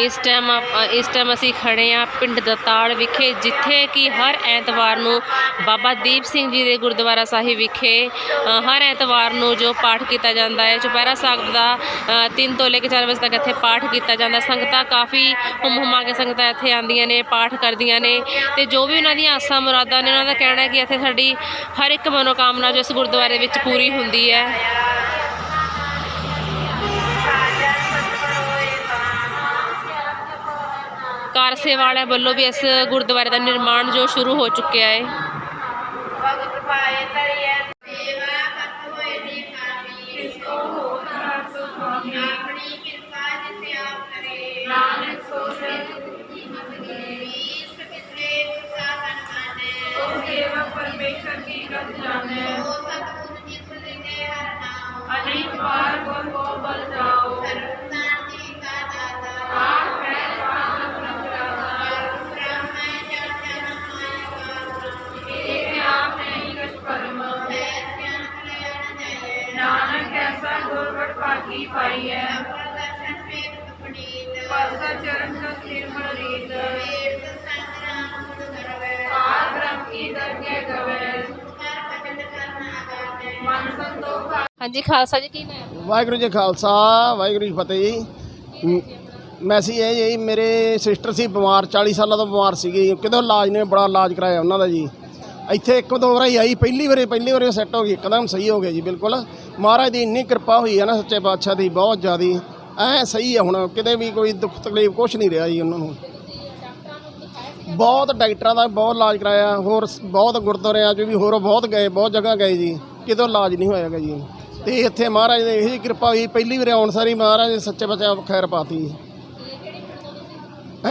ਇਸ ਟਾਈਮ ਇਸ ਟਾਈਮ ਅਸੀਂ ਖੜੇ ਆ ਪਿੰਡ ਦਤਾਲ ਵਿਖੇ, ਜਿੱਥੇ ਕਿ ਹਰ ਐਤਵਾਰ ਨੂੰ ਬਾਬਾ ਦੀਪ ਸਿੰਘ ਜੀ ਦੇ ਗੁਰਦੁਆਰਾ ਸਾਹਿਬ ਵਿਖੇ ਹਰ ਐਤਵਾਰ ਨੂੰ ਜੋ ਪਾਠ ਕੀਤਾ ਜਾਂਦਾ ਹੈ, ਚੁਪਹਿਰਾ ਸਾਹਿਬ ਦਾ 3 ਤੋਂ ਲੈ ਕੇ 4 ਵਜੇ ਤੱਕ ਇੱਥੇ ਪਾਠ ਕੀਤਾ ਜਾਂਦਾ ਸੰਗਤਾਂ ਕਾਫੀ ਹੁਮ ਹੁਮਾ ਕੇ ਸੰਗਤਾਂ ਇੱਥੇ ਆਉਂਦੀਆਂ ਨੇ, ਪਾਠ ਕਰਦੀਆਂ ਨੇ ਤੇ ਜੋ ਵੀ ਉਹਨਾਂ ਦੀਆਂ ਆਸਾਂ ਮੁਰਾਦਾਂ ਨੇ, ਉਹਨਾਂ ਦਾ ਕਹਿਣਾ ਹੈ ਕਿ ਇੱਥੇ ਸਾਡੀ ਹਰ ਇੱਕ ਮਨੋਕਾਮਨਾ ਜੋ ਇਸ ਗੁਰਦੁਆਰੇ ਵਿੱਚ ਪੂਰੀ ਹੁੰਦੀ ਹੈ। ਕਾਰ ਸੇਵਾ ਵਾਲਿਆਂ ਵੱਲੋਂ ਵੀ ਇਸ ਗੁਰਦੁਆਰੇ ਦਾ ਨਿਰਮਾਣ ਜੋ ਸ਼ੁਰੂ ਹੋ ਚੁੱਕਿਆ ਹੈ। ਆਪਣੀ ਕਿਰਪਾ ਜਿਤੇ ਆਪ ਕਰੇ ਨਾਨਕ ਸੋ ਸੇ ਮਤ ਗਏ ਈਸ ਕਿਸਰੇ ਤੁਸਾ ਪਰਮੇਸ਼ਰ ਕੀ ਗਤ ਜਾਣੇ। ਭਾਗੀ ਪਾਈ ਹੈ? ਦਰਸ਼ਨ ਵੇਦ ਪੜੀਤ ਪਰਸਾ ਚਰਨ ਕਾ ਨਿਰਮਲ ਰੀਤ। ਵੇਦ ਸੰਗਰਾਮ ਗੁਣ ਕਰਵੇ ਆਰ ਬ੍ਰਹਮ ਕੀ ਦਰਗੇ ਗਵੇ ਹਰ ਭਜਨ ਕਰਨਾ ਗਾਵੇ ਮਨ ਸੰਤੋਖ ਹਾਂਜੀ ਖਾਲਸਾ ਜੀ ਕੀ ਨਾਮ? ਹੈ ਵਾਹਿਗੁਰੂ ਜੀ ਕਾ ਖਾਲਸਾ ਵਾਹਿਗੁਰੂ ਜੀ ਕੀ ਫਤਿਹ ਜੀ। ਮ- ਮੈਸੇਜ ਇਹ ਜੀ ਮੇਰੇ ਸਿਸਟਰ ਸੀ ਬਿਮਾਰ 40 ਸਾਲਾਂ ਤੋਂ ਬਿਮਾਰ ਸੀਗੀ ਕਿਦੋਂ ਇਲਾਜ ਨੇ ਬੜਾ ਇਲਾਜ ਕਰਾਇਆ ਉਹਨਾਂ ਦਾ ਜੀ। ਇੱਥੇ ਇੱਕ ਦੋ ਵਾਰੀ ਆਈ ਪਹਿਲੀ ਵਾਰੀ ਪਹਿਲੀ ਵਾਰੀ ਸੈੱਟ ਹੋ ਗਈ ਇੱਕਦਮ ਸਹੀ ਹੋ ਗਿਆ ਜੀ ਬਿਲਕੁਲ। ਮਹਾਰਾਜ ਦੀ ਇੰਨੀ ਕਿਰਪਾ ਹੋਈ ਹੈ ਨਾ ਸੱਚੇ ਪਾਤਸ਼ਾਹ ਦੀ ਬਹੁਤ ਜ਼ਿਆਦੀ। ਐ ਸਹੀ ਹੈ ਹੁਣ ਕਿਤੇ ਵੀ ਕੋਈ ਦੁੱਖ ਤਕਲੀਫ ਕੁਝ ਨਹੀਂ ਰਿਹਾ ਜੀ ਉਹਨਾਂ ਨੂੰ। ਬਹੁਤ ਡਾਕਟਰਾਂ ਦਾ ਬਹੁਤ ਇਲਾਜ ਕਰਾਇਆ ਹੋਰ ਬਹੁਤ ਗੁਰਦੁਆਰਿਆਂ 'ਚ ਵੀ ਹੋਰ ਬਹੁਤ ਗਏ ਬਹੁਤ ਜਗ੍ਹਾ ਗਏ ਜੀ ਕਿਤੋਂ ਇਲਾਜ ਨਹੀਂ ਹੋਇਆਗਾ ਜੀ। ਤੇ ਇੱਥੇ ਮਹਾਰਾਜ ਦੀ ਇਹੀ ਕਿਰਪਾ ਹੋਈ ਪਹਿਲੀ ਵਾਰ ਆਉਣ ਸਾਰੀ ਮਹਾਰਾਜ ਨੇ ਸੱਚੇ ਬੱਚਾ ਖੈਰ ਪਾਤੀ।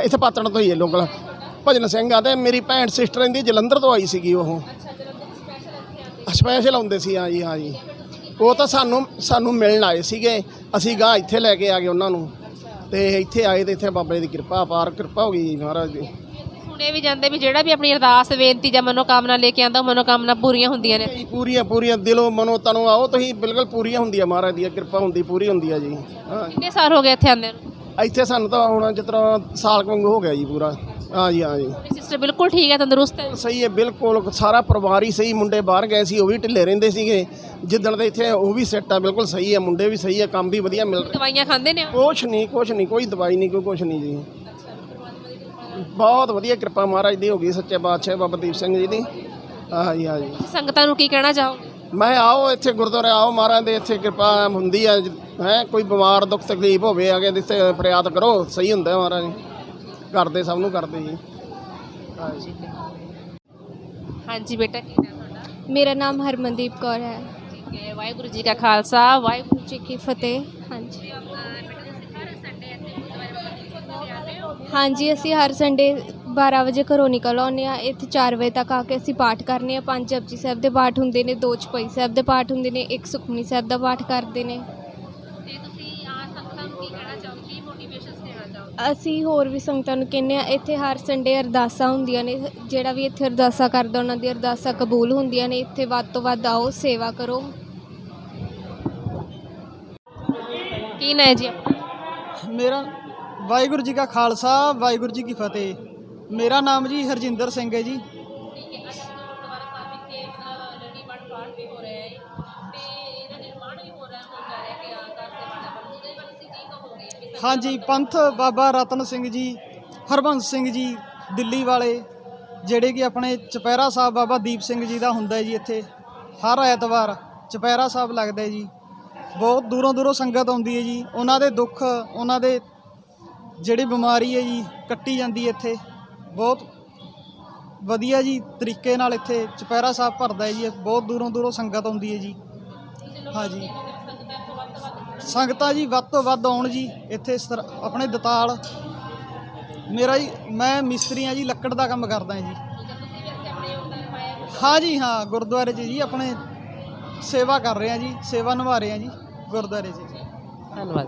ਇੱਥੇ ਪਾਤਣ ਤੋਂ ਹੀ ਹੈ ਲੋਕਲ। ਭਜਨ ਸਿੰਘ ਆ ਤੇ ਮੇਰੀ ਭੈਣ ਸਿਸਟਰ ਇਹਦੀ ਜਲੰਧਰ ਤੋਂ ਆਈ ਸੀਗੀ ਉਹ। ਸਪੈਸ਼ਲ ਆਉਂਦੇ ਸੀ ਹਾਂ ਜੀ ਹਾਂ ਜੀ। ਉਹ ਤਾਂ ਸਾਨੂੰ ਸਾਨੂੰ ਮਿਲਣ ਆਏ ਸੀਗੇ। ਅਸੀਂ ਗਾਂ ਇੱਥੇ ਲੈ ਕੇ ਆ ਗਏ ਉਹਨਾਂ ਨੂੰ। ਤੇ ਇੱਥੇ ਆਏ ਤੇ ਇੱਥੇ ਬਾਬੇ ਦੀ ਕਿਰਪਾ ਅਪਾਰ ਕਿਰਪਾ ਹੋ ਗਈ ਜੀ ਮਹਾਰਾਜ ਦੀ। ਸੁਣੇ ਵੀ ਜਾਂਦੇ ਵੀ ਜਿਹੜਾ ਵੀ ਆਪਣੀ ਅਰਦਾਸ ਬੇਨਤੀ ਜਾਂ ਮਨੋਕਾਮਨਾ ਲੈ ਕੇ ਆਂਦਾ ਉਹ ਮਨੋਕਾਮਨਾ ਪੂਰੀਆਂ ਹੁੰਦੀਆਂ ਨੇ। ਜੀ, ਪੂਰੀਆਂ ਪੂਰੀਆਂ ਦਿਲੋਂ ਮਨੋਂ ਤਨੋਂ ਆਓ ਤੁਸੀਂ ਬਿਲਕੁਲ ਪੂਰੀਆਂ ਹੁੰਦੀਆਂ ਮਹਾਰਾਜ ਦੀ ਕਿਰਪਾ ਹੁੰਦੀ ਪੂਰੀ ਹੁੰਦੀ ਆ ਜੀ। ਹਾਂ। ਕਿੰਨੇ ਸਾਲ ਹੋ ਗਏ ਇੱਥੇ ਆਂਦੇ ਨੂੰ? ਇੱਥੇ ਸਾਨੂੰ ਤਾਂ ਹੁਣ ਜਿਸ ਤਰ੍ਹਾਂ ਸਾਲ ਕੁ ਵਾਂਗੂ ਹੋ ਗਿਆ ਜੀ ਪੂਰਾ। ਹਾਂ ਜੀ ਹਾਂ ਜੀ ਮੇਰੀ ਸਿਸਟਰ ਬਿਲਕੁਲ ਠੀਕ ਹੈ ਤੰਦਰੁਸਤ ਹੈ? ਸਹੀ ਹੈ ਬਿਲਕੁਲ। ਸਾਰਾ ਪਰਿਵਾਰ ਹੀ ਸਹੀ ਮੁੰਡੇ ਬਾਹਰ ਗਏ ਸੀ ਉਹ ਵੀ ਢਿੱਲੇ ਰਹਿੰਦੇ ਸੀਗੇ। ਜਿੱਦਣ ਦੇ ਇੱਥੇ ਉਹ ਵੀ ਸੈੱਟ ਆ ਬਿਲਕੁਲ ਸਹੀ ਹੈ ਮੁੰਡੇ ਵੀ ਸਹੀ ਹੈ ਕੰਮ ਵੀ ਵਧੀਆ ਮਿਲ ਰਿਹਾ। ਦਵਾਈਆਂ ਖਾਂਦੇ ਨੇ? ਕੁਛ ਨਹੀਂ ਕੁਛ ਨਹੀਂ ਕੋਈ ਦਵਾਈ ਨਹੀਂ ਕੋਈ ਕੁਛ ਨਹੀਂ ਜੀ। ਬਹੁਤ ਵਧੀਆ ਕਿਰਪਾ ਮਹਾਰਾਜ ਦੀ ਹੋ ਗਈ ਸੱਚੇ ਬਾਦਸ਼ਾਹ ਬਾਬਾ ਦੀਪ ਸਿੰਘ ਜੀ ਦੀ। ਹਾਂ ਜੀ ਹਾਂ ਜੀ ਤੁਸੀਂ ਸੰਗਤਾਂ ਨੂੰ ਕੀ ਕਹਿਣਾ ਚਾਹੋਗੇ? ਮੈਂ ਆਓ ਇੱਥੇ ਗੁਰਦੁਆਰੇ ਆਓ ਮਹਾਰਾਜ ਦੇ ਇੱਥੇ ਕਿਰਪਾ ਹੁੰਦੀ ਹੈ। ਹੈ ਕੋਈ ਬਿਮਾਰ ਦੁੱਖ ਤਕਲੀਫ ਹੋਵੇ ਆਗੇ ਇੱਥੇ ਫਰਿਆਦ ਕਰੋ ਸਹੀ ਹੁੰਦਾ ਹੈ ਮਹਾਰਾਜ। ਕਰਦੇ ਸਭ ਨੂੰ ਕਰਦੇ ਜੀ। ਹਾਂਜੀ। ਹਾਂਜੀ ਬੇਟਾ ਕੀ ਨਾਮ ਤੁਹਾਡਾ? ਮੇਰਾ ਨਾਮ ਹਰਮਨਦੀਪ ਕੌਰ ਹੈ। ਠੀਕ ਹੈ ਵਾਹਿਗੁਰੂ ਜੀ ਕਾ ਖਾਲਸਾ ਵਾਹਿਗੁਰੂ ਜੀ ਕੀ ਫਤਿਹ। ਹਾਂਜੀ। ਹਾਂਜੀ ਅਸੀਂ ਹਰ ਸੰਡੇ 12 ਵਜੇ ਘਰੋਂ ਨਿਕਲ ਆਉਂਦੇ ਆ ਇੱਥੇ 4 ਵਜੇ ਤੱਕ ਆ ਕੇ ਅਸੀਂ ਪਾਠ ਕਰਨੇ ਆ ਪੰਜ ਜਪਜੀ ਸਾਹਿਬ ਦੇ ਪਾਠ ਹੁੰਦੇ ਨੇ ਦੋ ਚਪਈ ਸਾਹਿਬ ਦੇ ਪਾਠ ਹੁੰਦੇ ਨੇ ਇੱਕ ਸੁਖਮਨੀ ਸਾਹਿਬ ਦਾ ਪਾਠ ਕਰਦੇ ਨੇ ਤੇ ਤੁਸੀਂ ਆ ਸੰਗਤਾਂ ਨੂੰ ਕੀ ਕਹਿਣਾ ਚਾਹੋਗੇ ਕੀ ਮੋਟੀਵੇਸ਼ਨ ਦੇਣਾ ਚਾਹੋਗੇ ਅਸੀਂ ਹੋਰ ਵੀ ਸੰਗਤਾਂ ਨੂੰ ਕਹਿੰਦੇ ਆ ਇੱਥੇ ਹਰ ਸੰਡੇ ਅਰਦਾਸਾਂ ਹੁੰਦੀਆਂ ਨੇ, ਜਿਹੜਾ ਵੀ ਇੱਥੇ ਅਰਦਾਸਾਂ ਕਰਦਾ, ਉਹਨਾਂ ਦੀ ਅਰਦਾਸਾਂ ਕਬੂਲ ਹੁੰਦੀਆਂ ਨੇ, ਇੱਥੇ ਵੱਧ ਤੋਂ ਵੱਧ ਆਓ, ਸੇਵਾ ਕਰੋ। ਕੀ ਨਾ ਜੀ? ਮੇਰਾ ਵਾਹਿਗੁਰੂ ਜੀ ਕਾ ਖਾਲਸਾ, ਵਾਹਿਗੁਰੂ ਜੀ ਕੀ ਫਤਿਹ। ਮੇਰਾ ਨਾਮ ਜੀ ਹਰਜਿੰਦਰ ਸਿੰਘ ਹੈ ਜੀ। ਹਾਂਜੀ, ਪੰਥ ਬਾਬਾ ਰਤਨ ਸਿੰਘ ਜੀ, ਹਰਬੰਸ ਸਿੰਘ ਜੀ, ਦਿੱਲੀ ਵਾਲੇ, ਜਿਹੜੇ ਕਿ ਆਪਣੇ ਚਪੈਰਾ ਸਾਹਿਬ ਬਾਬਾ ਦੀਪ ਸਿੰਘ ਜੀ ਦਾ ਹੁੰਦਾ ਜੀ ਇੱਥੇ। ਹਰ ਐਤਵਾਰ ਚਪੈਰਾ ਸਾਹਿਬ ਲੱਗਦਾ ਜੀ। ਬਹੁਤ ਦੂਰੋਂ ਦੂਰੋਂ ਸੰਗਤ ਆਉਂਦੀ ਹੈ ਜੀ। ਉਹਨਾਂ ਦੇ ਦੁੱਖ, ਉਹਨਾਂ ਦੇ ਜਿਹੜੀ ਬਿਮਾਰੀ ਹੈ ਜੀ, ਕੱਟੀ ਜਾਂਦੀ ਹੈ ਇੱਥੇ। ਬਹੁਤ ਵਧੀਆ ਜੀ ਤਰੀਕੇ ਨਾਲ ਇੱਥੇ ਚੁਪਹਿਰਾ ਸਾਹਿਬ ਭਰਦਾ ਹੈ ਜੀ। ਬਹੁਤ ਦੂਰੋਂ ਦੂਰੋਂ ਸੰਗਤ ਆਉਂਦੀ ਹੈ ਜੀ। ਹਾਂਜੀ। ਸੰਗਤਾਂ ਜੀ, ਵੱਧ ਤੋਂ ਵੱਧ ਆਉਣ ਜੀ, ਇੱਥੇ ਸਰ- ਆਪਣੇ ਦਤਾਲ। ਮੇਰਾ ਜੀ, ਮੈਂ ਮਿਸਤਰੀ ਹਾਂ ਜੀ, ਲੱਕੜ ਦਾ ਕੰਮ ਕਰਦਾ ਜੀ। ਹਾਂ ਜੀ, ਹਾਂ, ਗੁਰਦੁਆਰੇ 'ਚ ਜੀ, ਆਪਣੇ ਸੇਵਾ ਕਰ ਰਹੇ ਹਾਂ ਜੀ, ਸੇਵਾ ਨਿਭਾ ਰਹੇ ਹਾਂ ਜੀ, ਗੁਰਦੁਆਰੇ 'ਚ। ਧੰਨਵਾਦ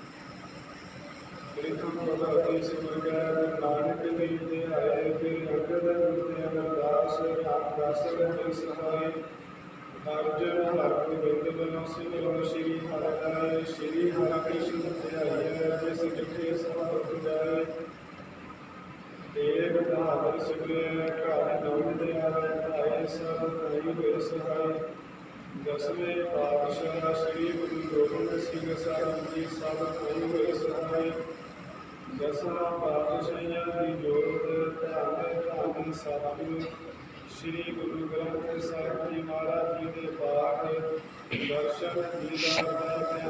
ਪ੍ਰੀਤਮ ਭਗਵਤ ਜੀ ਨਾਨਕ ਦੇਵ ਦੇ ਆਏ ਫਿਰ ਅੰਗਦ ਗੁਰਦੇ ਅਮਰਦਾਸ ਰਾਮਦਾਸ ਦੀ ਸਹਾਇ ਅਰਜਨ ਹਰਿ ਗੋਬਿੰਦ ਬਨੋ ਸ੍ਰੀ ਹਰਿ ਸ੍ਰੀ ਹਰਿ ਕ੍ਰਿਸ਼ਨ ਧਿਆਇ ਜਿਸ ਜਿਥੇ ਸਭ ਜਾਏ ਏਕ ਬਹਾਦਰ ਸਿਮਰੇ ਘਰ ਨਾਮ ਦੇ ਆਵੇ ਧਾਏ ਸਭ ਕਰੀ ਹੋਏ ਸਹਾਈ ਦਸਵੇਂ ਪਾਤਸ਼ਾਹ ਸ੍ਰੀ ਗੁਰੂ ਗੋਬਿੰਦ ਸਿੰਘ ਸਾਹਿਬ ਜੀ ਸਭ ਕਈ ਹੋਏ ਸਹਾਈ ਦਸਵਾਂ ਪਾਤਸ਼ਾਹੀਆਂ ਦੀ ਜੋਤ ਧੰਨ ਧੰਨ ਸਤਿਗੁਰੂ ਸ੍ਰੀ ਗੁਰੂ ਗ੍ਰੰਥ ਸਾਹਿਬ ਜੀ ਮਹਾਰਾਜ ਜੀ ਦੇ ਪਾਠ, ਦਰਸ਼ਨ ਦੀਦਾਰ ਦਾ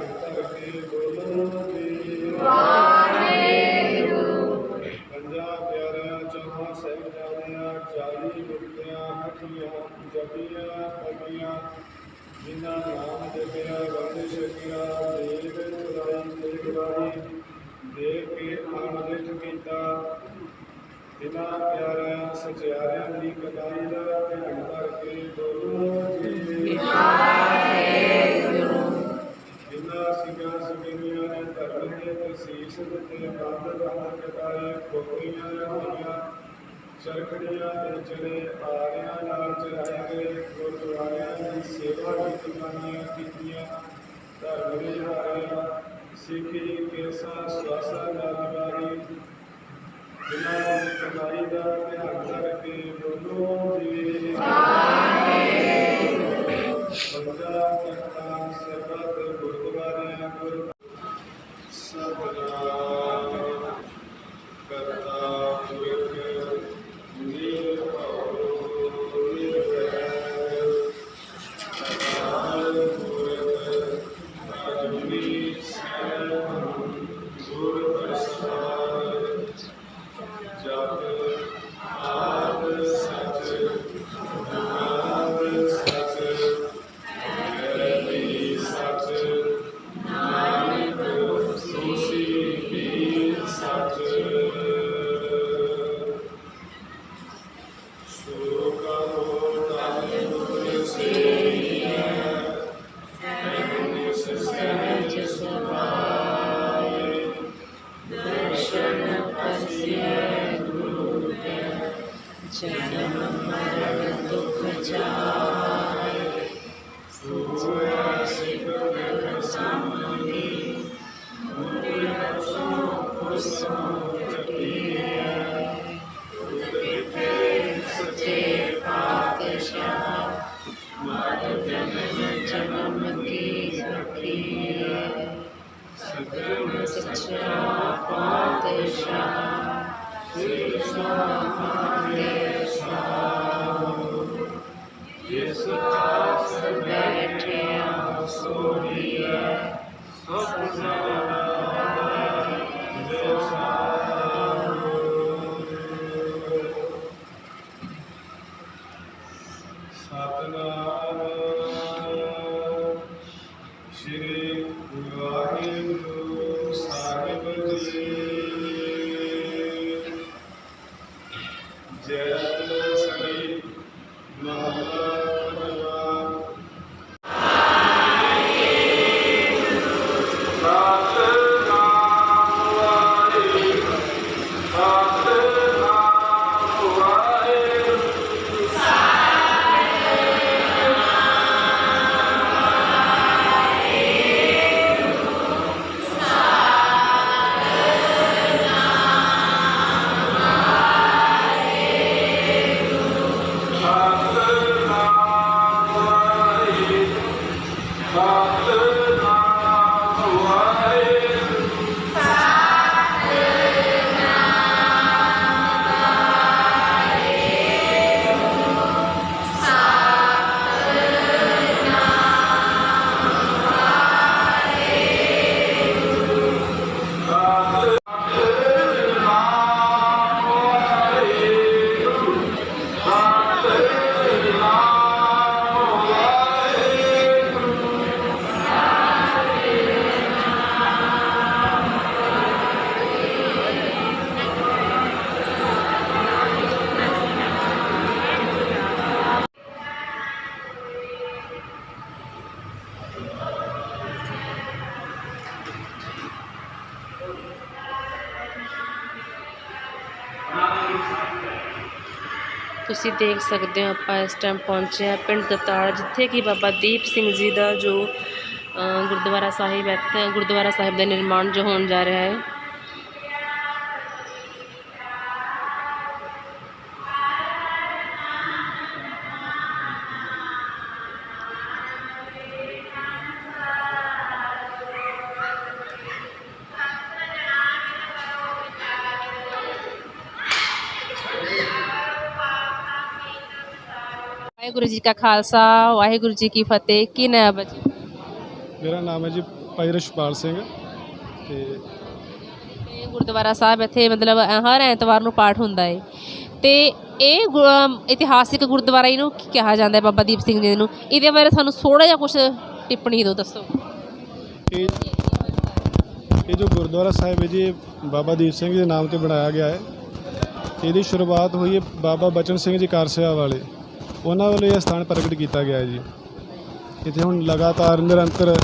ਜਿਨ੍ਹਾਂ ਪਿਆਰਿਆਂ, ਸਚਿਆਰਿਆਂ ਦੀ ਕਦਾਈ ਦਾ ਧਿਆਨ ਕਰਕੇ ਬੋਲੋ ਜੀ। ਜਿਨ੍ਹਾਂ ਸਿੰਘਾਂ ਸਿੰਘਣੀਆਂ ਨੇ ਧਰਮ ਦੇ ਤਸੀਸ ਦਿੱਤੇ, ਬੰਦ ਬੰਦ ਕਟਾਏ ਖੋਪਰੀਆਂ ਹੋਈਆਂ ਚਰਖੜੀਆਂ ਦੇ ਚਲੇ ਆਰਿਆਂ ਨਾਲ ਚਲਾਏ ਗਏ, ਗੁਰਦੁਆਰਿਆਂ ਦੀ ਸੇਵਾ ਦੀ ਕਮਾਈਆਂ ਕੀਤੀਆਂ, ਧਰਮ ਦੇ ਹਾਰੇ ਸਿੱਖੀ ਕੇਸਾ Gracias. ਕੁਸੋ ਤੁਸੀਂ ਦੇਖ ਸਕਦੇ ਹੋ, ਆਪਾਂ ਇਸ ਟਾਈਮ ਪਹੁੰਚੇ ਹਾਂ ਪਿੰਡ ਦਤਾਲ ਜਿੱਥੇ ਕਿ ਬਾਬਾ ਦੀਪ ਸਿੰਘ ਜੀ ਦਾ ਜੋ ਗੁਰਦੁਆਰਾ ਸਾਹਿਬ ਹੈ, ਇੱਥੇ ਗੁਰਦੁਆਰਾ ਸਾਹਿਬ ਦਾ ਨਿਰਮਾਣ ਜੋ ਹੋਣ ਜਾ ਰਿਹਾ ਹੈ। ਵਾਹਿਗੁਰੂ ਜੀ ਕਾ ਖਾਲਸਾ ਵਾਹਿਗੁਰੂ ਜੀ ਕੀ ਫਤਿਹ। ਕੀ ਨਾਮ ਹੈ ਜੀ? ਮੇਰਾ ਨਾਮ ਹੈ ਜੀ ਭਾਈ ਰਸ਼ਪਾਲ ਸਿੰਘ ਤੇ ਇਹ ਗੁਰਦੁਆਰਾ ਸਾਹਿਬ ਇੱਥੇ ਮਤਲਬ ਹਰ ਐਤਵਾਰ ਨੂੰ ਪਾਠ ਹੁੰਦਾ ਹੈ ਤੇ ਇਹ ਗੁ- ਇਤਿਹਾਸਿਕ ਗੁਰਦੁਆਰਾ ਇਹਨੂੰ ਕੀ ਕਿਹਾ ਜਾਂਦਾ ਹੈ ਬਾਬਾ ਦੀਪ ਸਿੰਘ ਜੀ ਨੂੰ? ਇਹਦੇ ਬਾਰੇ ਸਾਨੂੰ ਥੋੜਾ ਜਿਹਾ ਕੁਝ ਟਿੱਪਣੀ ਦਿਓ ਦੱਸੋ। ਇਹ ਇਹ ਜੋ ਗੁਰਦੁਆਰਾ ਸਾਹਿਬ ਹੈ ਜੀ ਇਹ ਬਾਬਾ ਦੀਪ ਸਿੰਘ ਜੀ ਦੇ ਨਾਮ ਤੇ ਬਣਾਇਆ ਗਿਆ ਹੈ। ਇਹਦੀ ਸ਼ੁਰੂਆਤ ਹੋਈ ਹੈ ਬਾਬਾ ਬਚਨ ਸਿੰਘ ਜੀ ਕਾਰਸਿਆ ਵਾਲੇ। ਉਹਨਾਂ ਵੱਲੋਂ ਇਹ ਸਥਾਨ ਪ੍ਰਗਟ ਕੀਤਾ ਗਿਆ ਹੈ ਜੀ। ਇੱਥੇ ਹੁਣ ਲਗਾਤਾਰ ਨਿਰੰਤਰ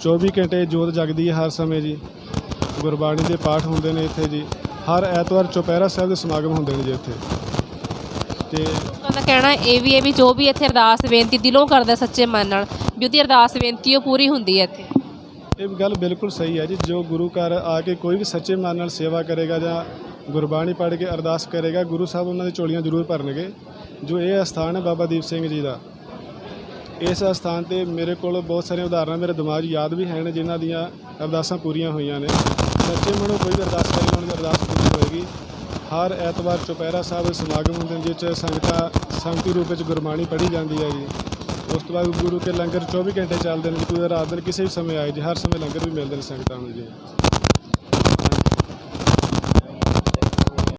24 ਘੰਟੇ ਜੋਤ ਜਗਦੀ ਹੈ ਹਰ ਸਮੇਂ ਜੀ। ਗੁਰਬਾਣੀ ਦੇ ਪਾਠ ਹੁੰਦੇ ਨੇ ਇੱਥੇ ਜੀ। ਹਰ ਐਤਵਾਰ ਚੁਪਹਿਰਾ ਸਾਹਿਬ ਦੇ ਸਮਾਗਮ ਹੁੰਦੇ ਨੇ ਜੀ ਇੱਥੇ। ਤੇ ਲੋਕਾਂ ਦਾ ਕਹਿਣਾ ਇਹ ਵੀ ਹੈ ਵੀ ਜੋ ਵੀ ਇੱਥੇ ਅਰਦਾਸ ਬੇਨਤੀ ਦਿਲੋਂ ਕਰਦਾ ਸੱਚੇ ਮਨ ਨਾਲ ਵੀ ਉਹਦੀ ਅਰਦਾਸ ਬੇਨਤੀ ਉਹ ਪੂਰੀ ਹੁੰਦੀ ਹੈ ਇੱਥੇ। ਇਹ ਗੱਲ ਬਿਲਕੁਲ ਸਹੀ ਹੈ ਜੀ। ਜੋ ਗੁਰੂ ਘਰ ਆ ਕੇ ਕੋਈ ਵੀ ਸੱਚੇ ਮਨ ਨਾਲ ਸੇਵਾ ਕਰੇਗਾ ਜਾਂ ਗੁਰਬਾਣੀ ਪੜ੍ਹ ਕੇ ਅਰਦਾਸ ਕਰੇਗਾ ਗੁਰੂ ਸਾਹਿਬ ਉਹਨਾਂ ਦੀ ਝੋਲੀਆਂ ਜ਼ਰੂਰ ਭਰਨਗੇ। ਜੋ ਇਹ ਅਸਥਾਨ ਹੈ ਬਾਬਾ ਦੀਪ ਸਿੰਘ ਜੀ ਦਾ। ਇਸ ਅਸਥਾਨ ਤੇ ਮੇਰੇ ਕੋਲ ਬਹੁਤ ਸਾਰੀਆਂ ਉਦਾਹਰਨਾਂ ਮੇਰੇ ਦਿਮਾਗ 'ਚ ਯਾਦ ਵੀ ਹਨ ਜਿਨ੍ਹਾਂ ਦੀਆਂ ਅਰਦਾਸਾਂ ਪੂਰੀਆਂ ਹੋਈਆਂ ਨੇ। ਸੱਚੇ ਮਨੋਂ ਕੋਈ ਵੀ ਅਰਦਾਸ ਕਰੇਗਾ ਉਹਨਾਂ ਦੀ ਅਰਦਾਸ ਪੂਰੀ ਹੋਏਗੀ। ਹਰ ਐਤਵਾਰ ਚੁਪਹਿਰਾ ਸਾਹਿਬ ਸਮਾਗਮ ਹੁੰਦੇ ਨੇ, ਜਿਸ 'ਚ ਸੰਗਤਾਂ ਸੰਗਤੀ ਰੂਪ ਵਿੱਚ ਗੁਰਬਾਣੀ ਪੜ੍ਹੀ ਜਾਂਦੀ ਹੈ ਜੀ ਉਸ ਤੋਂ ਬਾਅਦ ਗੁਰੂ ਕੇ ਲੰਗਰ 24 ਘੰਟੇ ਚੱਲਦੇ ਨੇ ਕੋਈ ਰਾਤ ਕਿਸੇ ਵੀ ਸਮੇਂ ਆਏ ਜੀ, ਹਰ ਸਮੇਂ ਲੰਗਰ ਵੀ ਮਿਲਦੇ ਨੇ ਸੰਗਤਾਂ ਨੂੰ ਜੀ।